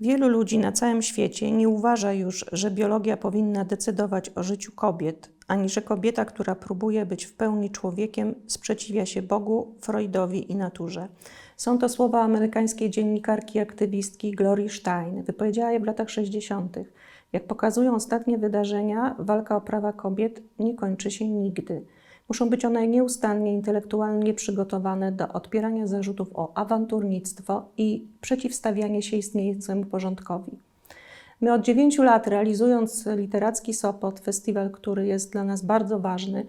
Wielu ludzi na całym świecie nie uważa już, że biologia powinna decydować o życiu kobiet, ani że kobieta, która próbuje być w pełni człowiekiem, sprzeciwia się Bogu, Freudowi i naturze. Są to słowa amerykańskiej dziennikarki i aktywistki Glory Stein. Wypowiedziała je w latach 60. Jak pokazują ostatnie wydarzenia, walka o prawa kobiet nie kończy się nigdy. Muszą być one nieustannie intelektualnie przygotowane do odpierania zarzutów o awanturnictwo i przeciwstawianie się istniejącemu porządkowi. My od dziewięciu lat, realizując Literacki Sopot, festiwal, który jest dla nas bardzo ważny,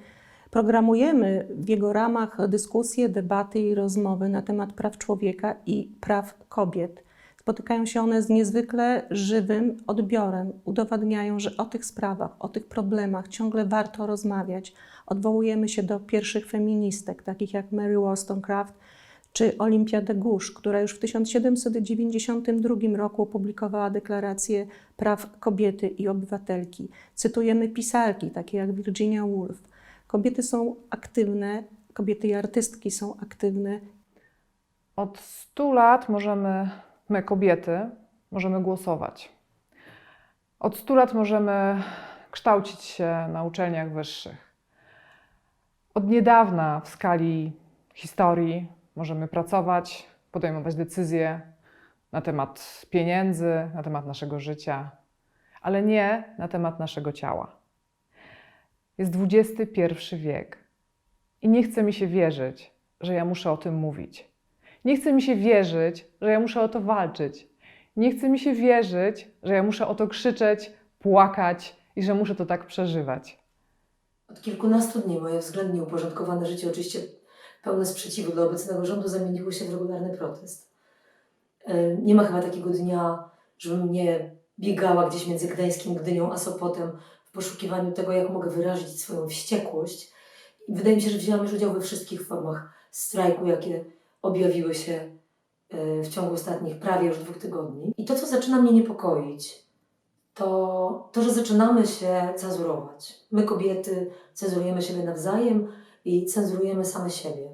programujemy w jego ramach dyskusje, debaty i rozmowy na temat praw człowieka i praw kobiet. Spotykają się one z niezwykle żywym odbiorem, udowadniają, że o tych sprawach, o tych problemach ciągle warto rozmawiać. Odwołujemy się do pierwszych feministek, takich jak Mary Wollstonecraft czy Olimpia de Gouges, która już w 1792 roku opublikowała deklarację praw kobiety i obywatelki. Cytujemy pisarki, takie jak Virginia Woolf. Kobiety są aktywne, kobiety i artystki są aktywne Od 100 lat możemy, my kobiety, możemy głosować. Od 100 lat możemy kształcić się na uczelniach wyższych. Od niedawna w skali historii możemy pracować, podejmować decyzje na temat pieniędzy, na temat naszego życia, ale nie na temat naszego ciała. Jest XXI wiek i nie chce mi się wierzyć, że ja muszę o tym mówić. Nie chce mi się wierzyć, że ja muszę o to walczyć. Nie chce mi się wierzyć, że ja muszę o to krzyczeć, płakać i że muszę to tak przeżywać. Od kilkunastu dni moje względnie uporządkowane życie, oczywiście pełne sprzeciwu dla obecnego rządu, zamieniło się w regularny protest. E, Nie ma chyba takiego dnia, żebym nie biegała gdzieś między Gdańskim, Gdynią a Sopotem w poszukiwaniu tego, jak mogę wyrazić swoją wściekłość. Wydaje mi się, że wzięłam już udział we wszystkich formach strajku, jakie objawiły się e, w ciągu ostatnich prawie już dwóch tygodni. I to, co zaczyna mnie niepokoić, to to, że zaczynamy się cenzurować. My, kobiety, cenzurujemy siebie nawzajem i cenzurujemy same siebie.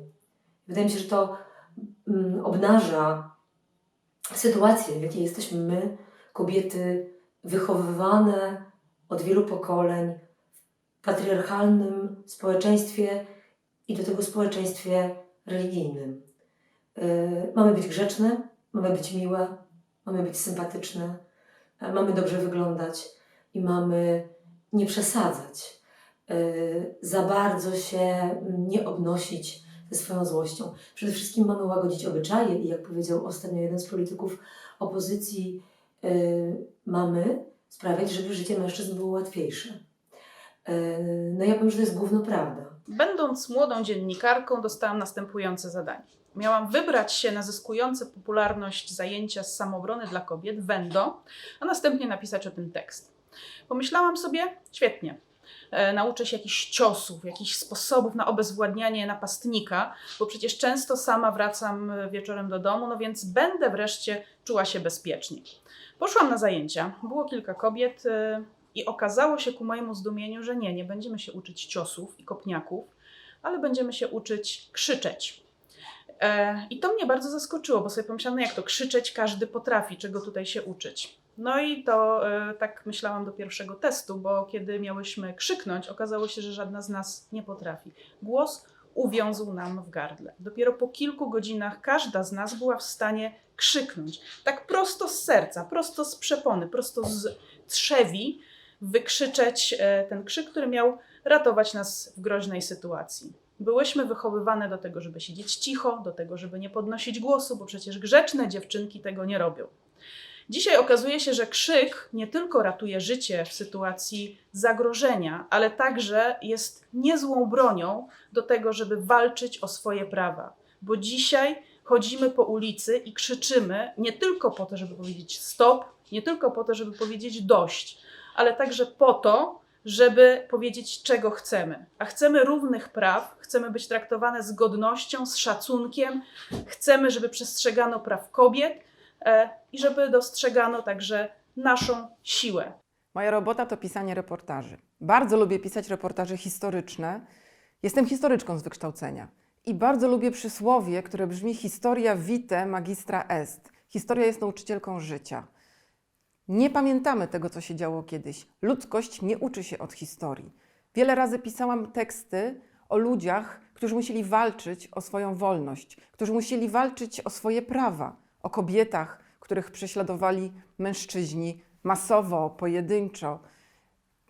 Wydaje mi się, że to mm, obnaża sytuację, w jakiej jesteśmy my, kobiety, wychowywane od wielu pokoleń w patriarchalnym społeczeństwie i do tego społeczeństwie religijnym. Yy, mamy być grzeczne, mamy być miłe, mamy być sympatyczne, e, mamy dobrze wyglądać i mamy nie przesadzać, yy, za bardzo się nie obnosić ze swoją złością. Przede wszystkim mamy łagodzić obyczaje i jak powiedział ostatnio jeden z polityków opozycji, mamy sprawiać, żeby życie mężczyzn było łatwiejsze. No ja powiem, że to jest główna prawda. Będąc młodą dziennikarką, dostałam następujące zadanie. Miałam wybrać się na zyskujące popularność zajęcia z samoobrony dla kobiet, WENDO, a następnie napisać o tym tekst. Pomyślałam sobie, świetnie, e, nauczę się jakichś ciosów, jakichś sposobów na obezwładnianie napastnika, bo przecież często sama wracam e, wieczorem do domu, no więc będę wreszcie czuła się bezpiecznie. Poszłam na zajęcia, było kilka kobiet e, i okazało się ku mojemu zdumieniu, że nie, nie będziemy się uczyć ciosów i kopniaków, ale będziemy się uczyć krzyczeć. E, I to mnie bardzo zaskoczyło, bo sobie pomyślałam, no jak to krzyczeć każdy potrafi, czego tutaj się uczyć. No i to e, tak myślałam do pierwszego testu, bo kiedy miałyśmy krzyknąć, okazało się, że żadna z nas nie potrafi. Głos uwiązł nam w gardle. Dopiero po kilku godzinach każda z nas była w stanie krzyknąć. Tak prosto z serca, prosto z przepony, prosto z trzewi, wykrzyczeć e, ten krzyk, który miał ratować nas w groźnej sytuacji. Byłyśmy wychowywane do tego, żeby siedzieć cicho, do tego, żeby nie podnosić głosu, bo przecież grzeczne dziewczynki tego nie robią. Dzisiaj okazuje się, że krzyk nie tylko ratuje życie w sytuacji zagrożenia, ale także jest niezłą bronią do tego, żeby walczyć o swoje prawa. Bo dzisiaj chodzimy po ulicy i krzyczymy nie tylko po to, żeby powiedzieć stop, nie tylko po to, żeby powiedzieć dość, ale także po to, żeby powiedzieć, czego chcemy. A chcemy równych praw, chcemy być traktowane z godnością, z szacunkiem, chcemy, żeby przestrzegano praw kobiet e, i żeby dostrzegano także naszą siłę. Moja robota to pisanie reportaży. Bardzo lubię pisać reportaże historyczne. Jestem historyczką z wykształcenia. I bardzo lubię przysłowie, które brzmi historia vitae magistra est. Historia jest nauczycielką życia. Nie pamiętamy tego, co się działo kiedyś. Ludzkość nie uczy się od historii. Wiele razy pisałam teksty o ludziach, którzy musieli walczyć o swoją wolność, którzy musieli walczyć o swoje prawa, o kobietach, których prześladowali mężczyźni masowo, pojedynczo.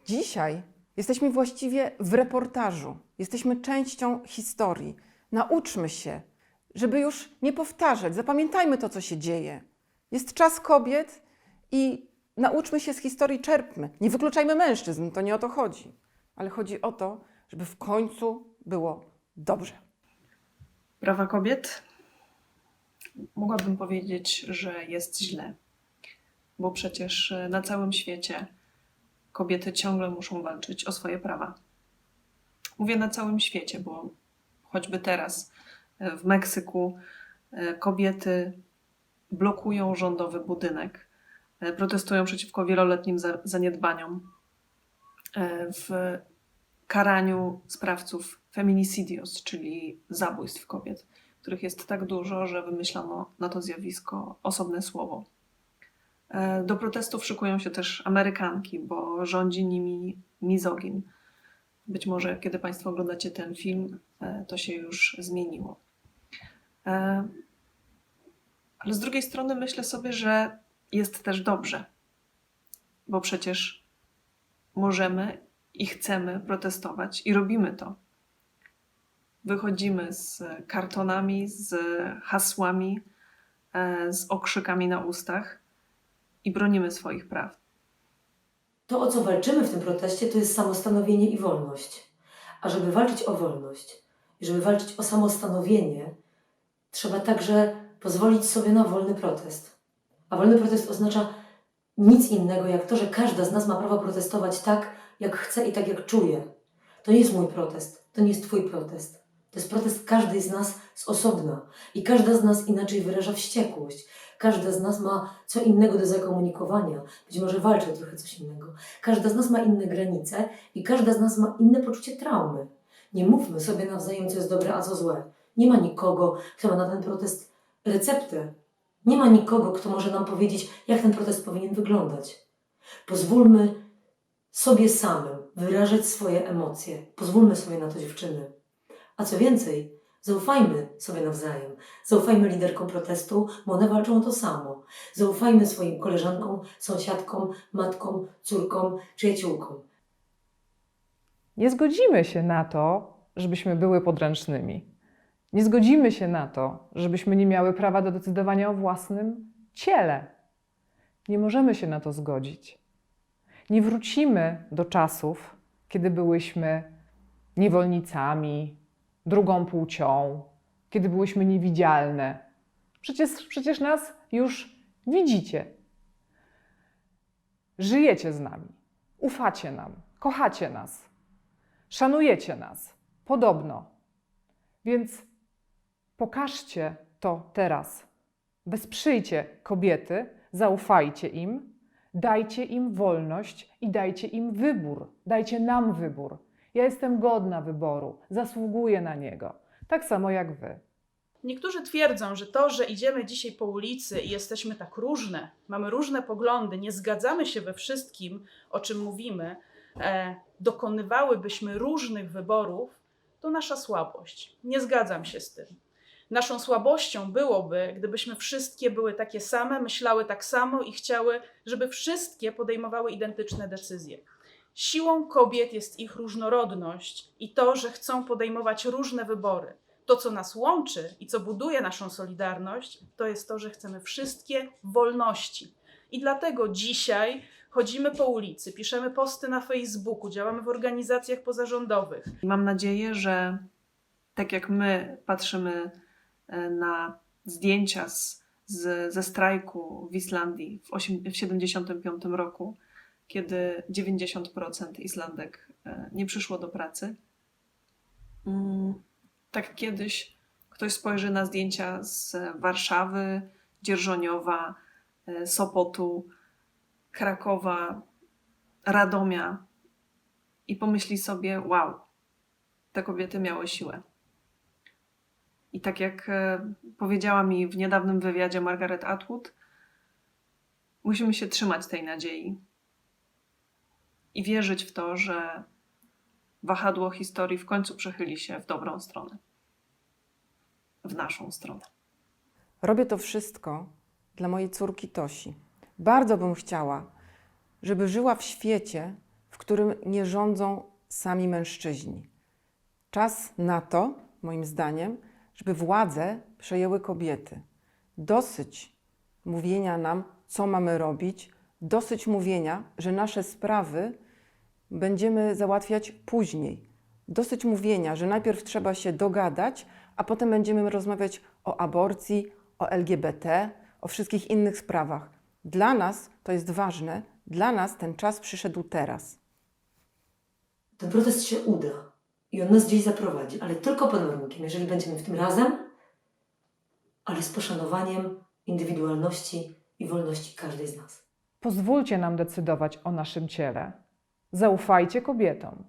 Dzisiaj jesteśmy właściwie w reportażu, jesteśmy częścią historii. Nauczmy się, żeby już nie powtarzać, zapamiętajmy to, co się dzieje. Jest czas kobiet i nauczmy się z historii, czerpmy. Nie wykluczajmy mężczyzn, to nie o to chodzi, ale chodzi o to, żeby w końcu było dobrze. prawa kobiet, mogłabym powiedzieć, że jest źle, bo przecież e, na całym świecie kobiety ciągle muszą walczyć o swoje prawa. Mówię na całym świecie, bo choćby teraz e, w Meksyku e, kobiety blokują rządowy budynek, protestują przeciwko wieloletnim za- zaniedbaniom e, w karaniu sprawców feminicidios, czyli zabójstw kobiet, których jest tak dużo, że wymyślono na to zjawisko osobne słowo. E, Do protestów szykują się też Amerykanki, bo rządzi nimi mizogin. Być może, kiedy Państwo oglądacie ten film, e, to się już zmieniło. E, Ale z drugiej strony myślę sobie, że jest też dobrze, bo przecież możemy i chcemy protestować i robimy to. Wychodzimy z kartonami, z hasłami, e, z okrzykami na ustach i bronimy swoich praw. To, o co walczymy w tym proteście, to jest samostanowienie i wolność. A żeby walczyć o wolność i żeby walczyć o samostanowienie, trzeba także pozwolić sobie na wolny protest. A wolny protest oznacza nic innego, jak to, że każda z nas ma prawo protestować tak, jak chce i tak, jak czuje. To nie jest mój protest, to nie jest Twój protest. To jest protest każdej z nas z osobna. I każda z nas inaczej wyraża wściekłość. Każda z nas ma co innego do zakomunikowania. Być może walczy o trochę coś innego. Każda z nas ma inne granice i każda z nas ma inne poczucie traumy. Nie mówmy sobie nawzajem, co jest dobre, a co złe. Nie ma nikogo, kto ma na ten protest receptę. Nie ma nikogo, kto może nam powiedzieć, jak ten protest powinien wyglądać. Pozwólmy sobie samym wyrażać swoje emocje. Pozwólmy sobie na to, dziewczyny. A co więcej, zaufajmy sobie nawzajem. Zaufajmy liderkom protestu, bo one walczą o to samo. Zaufajmy swoim koleżankom, sąsiadkom, matkom, córkom, przyjaciółkom. Nie zgodzimy się na to, żebyśmy były podręcznymi. Nie zgodzimy się na to, żebyśmy nie miały prawa do decydowania o własnym ciele. Nie możemy się na to zgodzić. Nie wrócimy do czasów, kiedy byłyśmy niewolnicami, drugą płcią, kiedy byłyśmy niewidzialne. Przecież, przecież nas już widzicie. Żyjecie z nami, ufacie nam, kochacie nas, szanujecie nas, podobno. Więc pokażcie to teraz. Wesprzyjcie kobiety, zaufajcie im, dajcie im wolność i dajcie im wybór. Dajcie nam wybór. Ja jestem godna wyboru, zasługuję na niego, tak samo jak wy. Niektórzy twierdzą, że to, że idziemy dzisiaj po ulicy i jesteśmy tak różne, mamy różne poglądy, nie zgadzamy się we wszystkim, o czym mówimy, e, dokonywałybyśmy różnych wyborów, to nasza słabość. Nie zgadzam się z tym. Naszą słabością byłoby, gdybyśmy wszystkie były takie same, myślały tak samo i chciały, żeby wszystkie podejmowały identyczne decyzje. Siłą kobiet jest ich różnorodność i to, że chcą podejmować różne wybory. To, co nas łączy i co buduje naszą solidarność, to jest to, że chcemy wszystkie wolności. I dlatego dzisiaj chodzimy po ulicy, piszemy posty na Facebooku, działamy w organizacjach pozarządowych. Mam nadzieję, że tak jak my patrzymy na zdjęcia z, z, ze strajku w Islandii w 1975 roku, kiedy 90% Islandek e, nie przyszło do pracy, mm, tak kiedyś ktoś spojrzy na zdjęcia z Warszawy, Dzierżoniowa, e, Sopotu, Krakowa, Radomia i pomyśli sobie: Wow, te kobiety miały siłę. I tak jak e, powiedziała mi w niedawnym wywiadzie Margaret Atwood, Musimy się trzymać tej nadziei i wierzyć w to, że wahadło historii w końcu przechyli się w dobrą stronę. W naszą stronę. Robię to wszystko dla mojej córki Tosi. Bardzo bym chciała, żeby żyła w świecie, w którym nie rządzą sami mężczyźni. Czas na to, moim zdaniem, żeby władzę przejęły kobiety. Dosyć mówienia nam, co mamy robić, dosyć mówienia, że nasze sprawy będziemy załatwiać później. Dosyć mówienia, że najpierw trzeba się dogadać, a potem będziemy rozmawiać o aborcji, o LGBT, o wszystkich innych sprawach. Dla nas to jest ważne, dla nas ten czas przyszedł teraz. Ten protest się uda i on nas gdzieś zaprowadzi, ale tylko pod warunkiem, jeżeli będziemy w tym razem, ale z poszanowaniem indywidualności i wolności każdej z nas. Pozwólcie nam decydować o naszym ciele. Zaufajcie kobietom.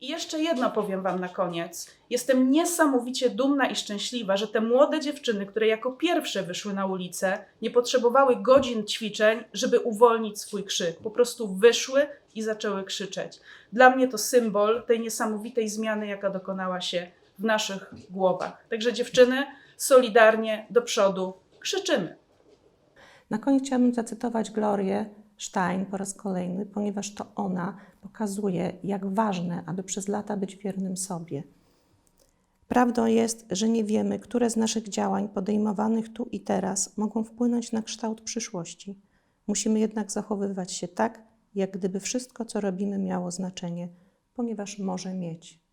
I jeszcze jedno powiem Wam na koniec. Jestem niesamowicie dumna i szczęśliwa, że te młode dziewczyny, które jako pierwsze wyszły na ulicę, nie potrzebowały godzin ćwiczeń, żeby uwolnić swój krzyk. Po prostu wyszły i zaczęły krzyczeć. Dla mnie to symbol tej niesamowitej zmiany, jaka dokonała się w naszych głowach. Także dziewczyny, solidarnie do przodu krzyczymy. Na koniec chciałabym zacytować Glorię Stein po raz kolejny, ponieważ to ona pokazuje, jak ważne, aby przez lata być wiernym sobie. Prawdą jest, że nie wiemy, które z naszych działań podejmowanych tu i teraz mogą wpłynąć na kształt przyszłości. Musimy jednak zachowywać się tak, jak gdyby wszystko, co robimy, miało znaczenie, ponieważ może mieć.